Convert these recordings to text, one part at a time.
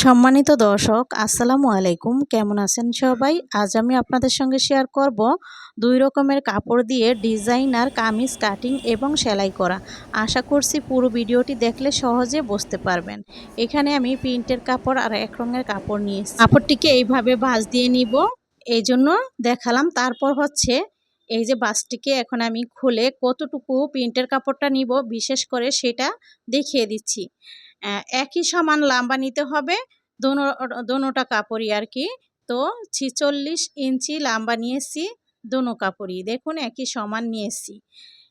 সম্মানিত দর্শক, আসসালামু আলাইকুম। কেমন আছেন সবাই? আজ আমি আপনাদের সঙ্গে শেয়ার করব দুই রকমের কাপড় দিয়ে ডিজাইনার কামিজ কাটিং এবং সেলাই করা। আশা করছি পুরো ভিডিওটি দেখলে সহজে বুঝতে পারবেন। এখানে আমি প্রিন্টের কাপড় আর এক রঙের কাপড় নিয়েছি কাপড়টিকে এইভাবে ভাঁজ দিয়ে নিব। এই জন্য দেখালাম। তারপর হচ্ছে এই যে বাসটিকে এখন আমি খুলে কতটুকু প্রিন্টের কাপড়টা নিব বিশেষ করে সেটা দেখিয়ে দিচ্ছি। একই সমান লাম্বা নিতে হবে। দোনো, দোনোটা কাপড়ই আর কি তো ছিচল্লিশ ইঞ্চি লাম্বা নিয়েছি, দোনো কাপড়ই। দেখুন, একই সমান নিয়েছি।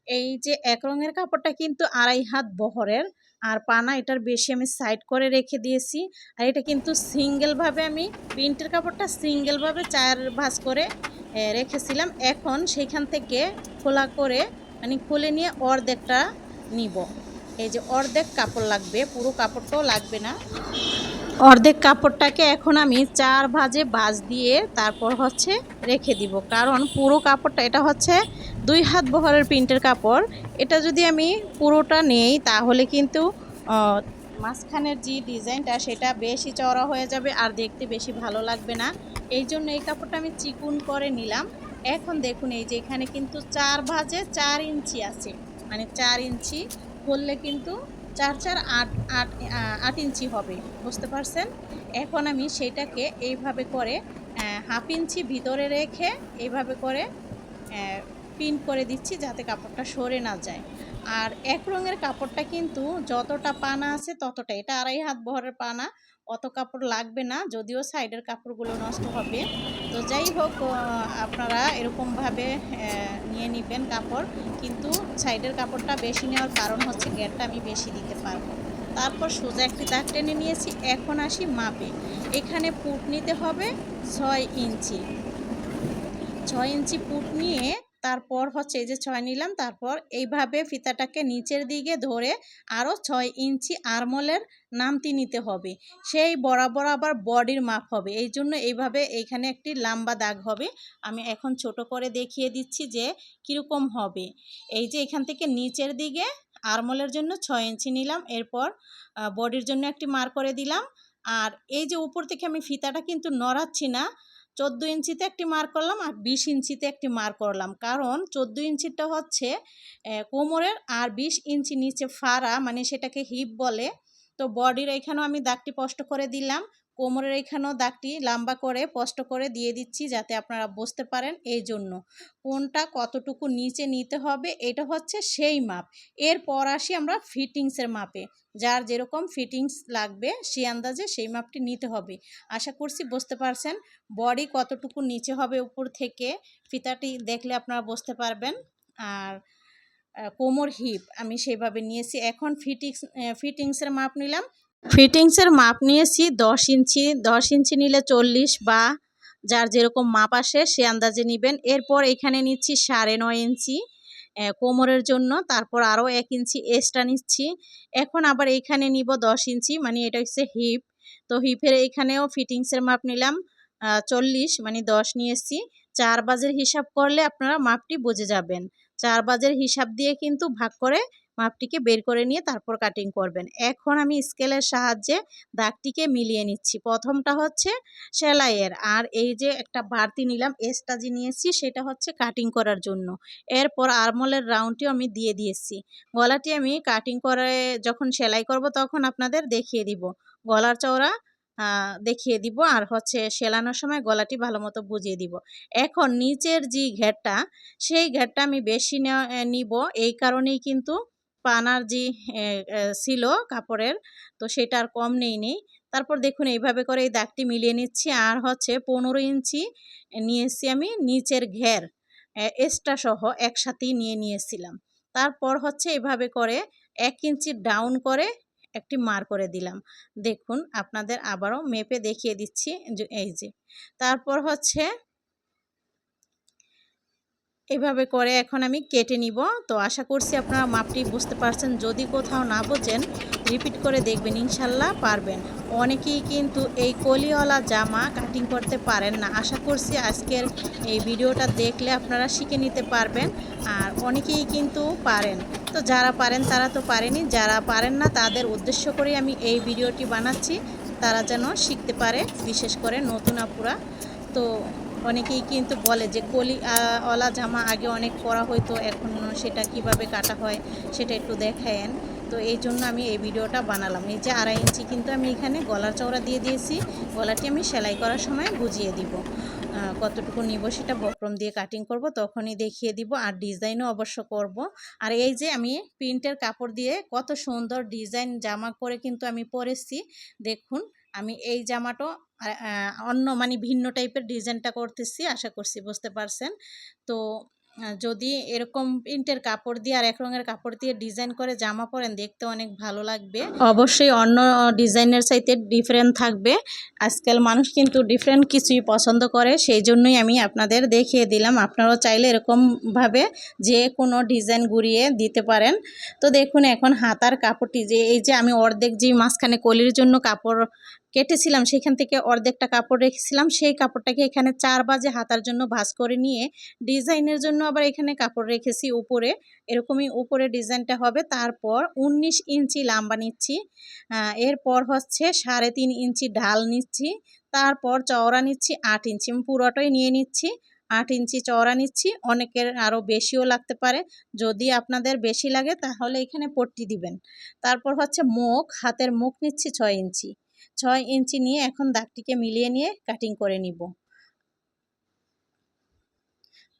এই যে এক রঙের কাপড়টা কিন্তু আড়াই হাত বহরের। আর পানা এটার বেশি আমি সাইড করে রেখে দিয়েছি। আর এটা কিন্তু সিঙ্গেলভাবে আমি প্রিন্টের কাপড়টা সিঙ্গেলভাবে চার ভাঁজ করে রেখেছিলাম। এখন সেইখান থেকে খোলা করে মানে খুলে নিয়ে অর্ধেকটা নিব। এই যে অর্ধেক কাপড় লাগবে, পুরো কাপড়টাও লাগবে না। অর্ধেক কাপড়টাকে এখন আমি চার ভাজে বাজ দিয়ে তারপর হচ্ছে রেখে দিব। কারণ পুরো কাপড়টা, এটা হচ্ছে দুই হাত বহরের প্রিন্টের কাপড়। এটা যদি আমি পুরোটা নেই, তাহলে কিন্তু মাঝখানের যে ডিজাইনটা, সেটা বেশি চওড়া হয়ে যাবে আর দেখতে বেশি ভালো লাগবে না। এই জন্য এই কাপড়টা আমি চিকুন করে নিলাম। এখন দেখুন, এই যে এখানে কিন্তু চার ভাজে চার ইঞ্চি আছে। মানে চার ইঞ্চি করলে কিন্তু চার চার আট আট আট ইঞ্চি হবে, বুঝতে পারছেন? এখন আমি সেটাকে এইভাবে করে হাফ ইঞ্চি ভিতরে রেখে এইভাবে করে পিন করে দিচ্ছি যাতে কাপড়টা সরে না যায়। আর এক রঙের কাপড়টা কিন্তু যতটা পানা আছে ততটা এটা আড়াই হাত বহরের পানা, অত কাপড় লাগবে না, যদিও সাইডের কাপড়গুলো নষ্ট হবে। তো যাই হোক আপনারা এরকমভাবে নিয়ে নেবেন কাপড়। কিন্তু সাইডের কাপড়টা বেশি নেওয়ার কারণ হচ্ছে গ্যাটটা আমি বেশি দিতে পারব। তারপর সোজা একটি দাগ টেনে নিয়েছি, এখন আসি মাপে। এখানে পুট নিতে হবে ছয় ইঞ্চি। ছয় ইঞ্চি পুট নিয়ে তারপর হচ্ছে এই যে ছয় নিলাম, তারপর এইভাবে ফিতাটাকে নিচের দিকে ধরে আরও ছয় ইঞ্চি আরমলের নামতি নিতে হবে। সেই বরাবর আবার বডির মাপ হবে। এই জন্য এইভাবে এইখানে একটি লম্বা দাগ হবে। আমি এখন ছোট করে দেখিয়ে দিচ্ছি যে কীরকম হবে। এই যে এখান থেকে নিচের দিকে আরমলের জন্য ছয় ইঞ্চি নিলাম, এরপর বডির জন্য একটি মার করে দিলাম। আর এই যে উপর থেকে আমি ফিতাটা কিন্তু নড়াচ্ছি না চোদ্দ ইঞ্চিতে একটি মার করলাম আর বিশ ইঞ্চিতে একটি মার করলাম। কারণ চোদ্দ ইঞ্চিটা হচ্ছে কোমরের আর বিশ ইঞ্চি নিচে ফাড়া মানে সেটাকে হিপ বলে। তো বডির এখানেও আমি দাগটি স্পষ্ট করে দিলাম। কোমরের এখানেও দাগটি লম্বা করে স্পষ্ট করে দিয়ে দিচ্ছি যাতে আপনারা বুঝতে পারেন এই জন্য। কোনটা কতটুকু নিচে নিতে হবে এটা হচ্ছে সেই মাপ। এরপর আসি আমরা ফিটিংসের মাপে। যার যেরকম ফিটিংস লাগবে সেই আন্দাজে সেই মাপটি নিতে হবে। আশা করছি বুঝতে পারছেন। বডি কতটুকু নিচে হবে উপর থেকে ফিতাটি দেখলে আপনারা বুঝতে পারবেন। আর কোমর হিপ আমি সেভাবে নিয়েছি। এখন ফিটিংস ফিটিংসের মাপ নিলাম। ফিটিংসের মাপ নিয়েছি, দশ ইঞ্চি দশ ইঞ্চি নিলে চল্লিশ বা যার যেরকম মাপ আসে সে আন্দাজে নেবেন। এরপর এখানে নিচ্ছি সাড়ে নয় ইঞ্চি কোমরের জন্য, তারপর আরও এক ইঞ্চি এক্সট্রা নিচ্ছি। এখন আবার এইখানে নিব দশ ইঞ্চি মানে এটা হচ্ছে হিপ তো হিপের এইখানেও ফিটিংসের মাপ নিলাম চল্লিশ মানে দশ নিয়েছি। চার বাজের হিসাব করলে আপনারা মাপটি বুঝে যাবেন। চার বাজের হিসাব দিয়ে কিন্তু ভাগ করে মাপটিকে বের করে নিয়ে তারপর কাটিং করবেন। এখন আমি স্কেলের সাহায্যে দাগটিকে মিলিয়ে নিচ্ছি। প্রথমটা হচ্ছে সেলাইয়ের। আর এই যে একটা বাড়তি নিলাম এসটা যে নিয়েছি, সেটা হচ্ছে কাটিং করার জন্য। এরপর আরমলের রাউন্ডটিও আমি দিয়ে দিয়েছি। গলাটি আমি কাটিং করে যখন সেলাই করব, তখন আপনাদের দেখিয়ে দিব। গলার চওড়া দেখিয়ে দিব। আর হচ্ছে সেলানোর সময় গলাটি ভালো মতো বুঝিয়ে দিব। এখন নিচের যে ঘেরটা, সেই ঘেরটা আমি বেশি নিব। এই কারণেই কিন্তু পানার যে ছিল কাপড়ের, তো সেটা আর কম নেই নেই। তারপর দেখুন এইভাবে করে এই দাগটি মিলিয়ে নিচ্ছি। আর হচ্ছে পনেরো ইঞ্চি নিয়েছি আমি নিচের ঘের এক্সট্রা সহ একসাথেই নিয়ে নিয়েছিলাম। তারপর হচ্ছে এভাবে করে এক ইঞ্চি ডাউন করে একটি মার করে দিলাম। দেখুন আপনাদের আবারও মেপে দেখিয়ে দিচ্ছি এই যে। তারপর হচ্ছে এভাবে করে এখন আমি কেটে নিব। তো আশা করছি আপনারা মাপটি বুঝতে পারছেন। যদি কোথাও না বোঝেন, রিপিট করে দেখবেন, ইনশাল্লাহ পারবেন। অনেকেই কিন্তু এই কলিওয়ালা জামা কাটিং করতে পারেন না। আশা করছি আজকের এই ভিডিওটা দেখলে আপনারা শিখে নিতে পারবেন আর অনেকেই কিন্তু পারেন। তো যারা পারেন, তারা তো পারেনি। যারা পারেন না, তাদের উদ্দেশ্য করে আমি এই ভিডিওটি বানাচ্ছি। তারা যেন শিখতে পারে, বিশেষ করে নতুন আপুরা। তো অনেকেই কিন্তু বলে যে কলি অলা জামা আগে অনেক পরা হইতো, এখন সেটা কীভাবে কাটা হয় সেটা একটু দেখায়েন তো এই জন্য আমি এই ভিডিওটা বানালাম। এই যে আড়াই ইঞ্চি কিন্তু আমি এখানে গলার চওড়া দিয়ে দিয়েছি। গলাটি আমি সেলাই করার সময় বুঝিয়ে দিব। কতটুকু নিব সেটা বক্রম দিয়ে কাটিং করব, তখনই দেখিয়ে দিব আর ডিজাইনও অবশ্য করব। আর এই যে আমি প্রিন্টের কাপড় দিয়ে কত সুন্দর ডিজাইন জামা করে কিন্তু আমি পরেছি। দেখুন, আমি এই জামাটা অন্য মানে ভিন্ন টাইপের ডিজাইনটা করতেছি আশা করছি বুঝতে পারছেন। তো যদি এরকম প্রিন্টের কাপড় দিয়ে আর এক রঙের কাপড় দিয়ে ডিজাইন করে জামা পরেন দেখতে অনেক ভালো লাগবে। অবশ্যই। অন্য ডিজাইনের চাইতে ডিফারেন্ট থাকবে। আজকাল মানুষ কিন্তু ডিফারেন্ট কিছুই পছন্দ করে সেই জন্যই আমি আপনাদের দেখিয়ে দিলাম। আপনারাও চাইলে এরকমভাবে যে কোনো ডিজাইন ঘুরিয়ে দিতে পারেন। তো দেখুন এখন হাতার কাপড়টি যে এই যে আমি অর্ধেক যে মাঝখানে কলির জন্য কাপড় কেটেছিলাম, সেখান থেকে অর্ধেকটা কাপড় রেখেছিলাম। সেই কাপড়টাকে এখানে চার বাজে হাতার জন্য ভাঁজ করে নিয়ে ডিজাইনের জন্য আবার এখানে কাপড় রেখেছি উপরে। এরকমই উপরে ডিজাইনটা হবে। তারপর উনিশ ইঞ্চি লাম্বা নিচ্ছি। এরপর হচ্ছে সাড়ে তিন ইঞ্চি ঢাল নিচ্ছি। তারপর চওড়া নিচ্ছি আট ইঞ্চি। পুরোটাই নিয়ে নিচ্ছি। আট ইঞ্চি চওড়া নিচ্ছি। অনেকের আরও বেশিও লাগতে পারে। যদি আপনাদের বেশি লাগে তাহলে এখানে পট্টি দিবেন। তারপর হচ্ছে মুখ। হাতের মুখ নিচ্ছি ছয় ইঞ্চি। ছয় ইঞ্চি নিয়ে এখন দাগটিকে মিলিয়ে নিয়ে কাটিং করে নিব।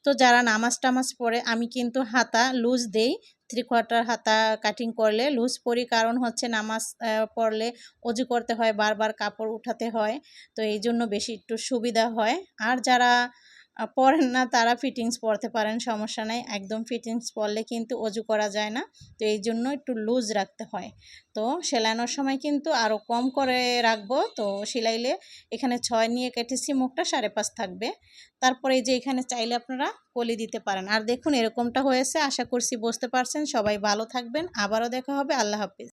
তো যারা নামাজ টামাজ পড়ে, আমি কিন্তু হাতা লুজ দেই। থ্রি কোয়ার্টার হাতা কাটিং করলে লুজ পরি, কারণ হচ্ছে নামাজ পড়লে অজু করতে হয়, বারবার কাপড় উঠাতে হয়। তো এই জন্য বেশি একটু সুবিধা হয়। আর যারা পড়েন না, তারা ফিটিংস পরতে পারেন, সমস্যা নেই। একদম ফিটিংস পরলে কিন্তু অজু করা যায় না। তো এই জন্য একটু লুজ রাখতে হয়। তো সেলানোর সময় কিন্তু আরও কম করে রাখব। তো সেলাইলে এখানে ছয় নিয়ে কেটেছি, মুখটা সাড়ে পাঁচ থাকবে। তারপরে যে এখানে চাইলে আপনারা কলি দিতে পারেন। আর দেখুন এরকমটা হয়েছে, আশা করছি বুঝতে পারছেন। সবাই ভালো থাকবেন। আবারও দেখা হবে। আল্লাহ হাফিজ।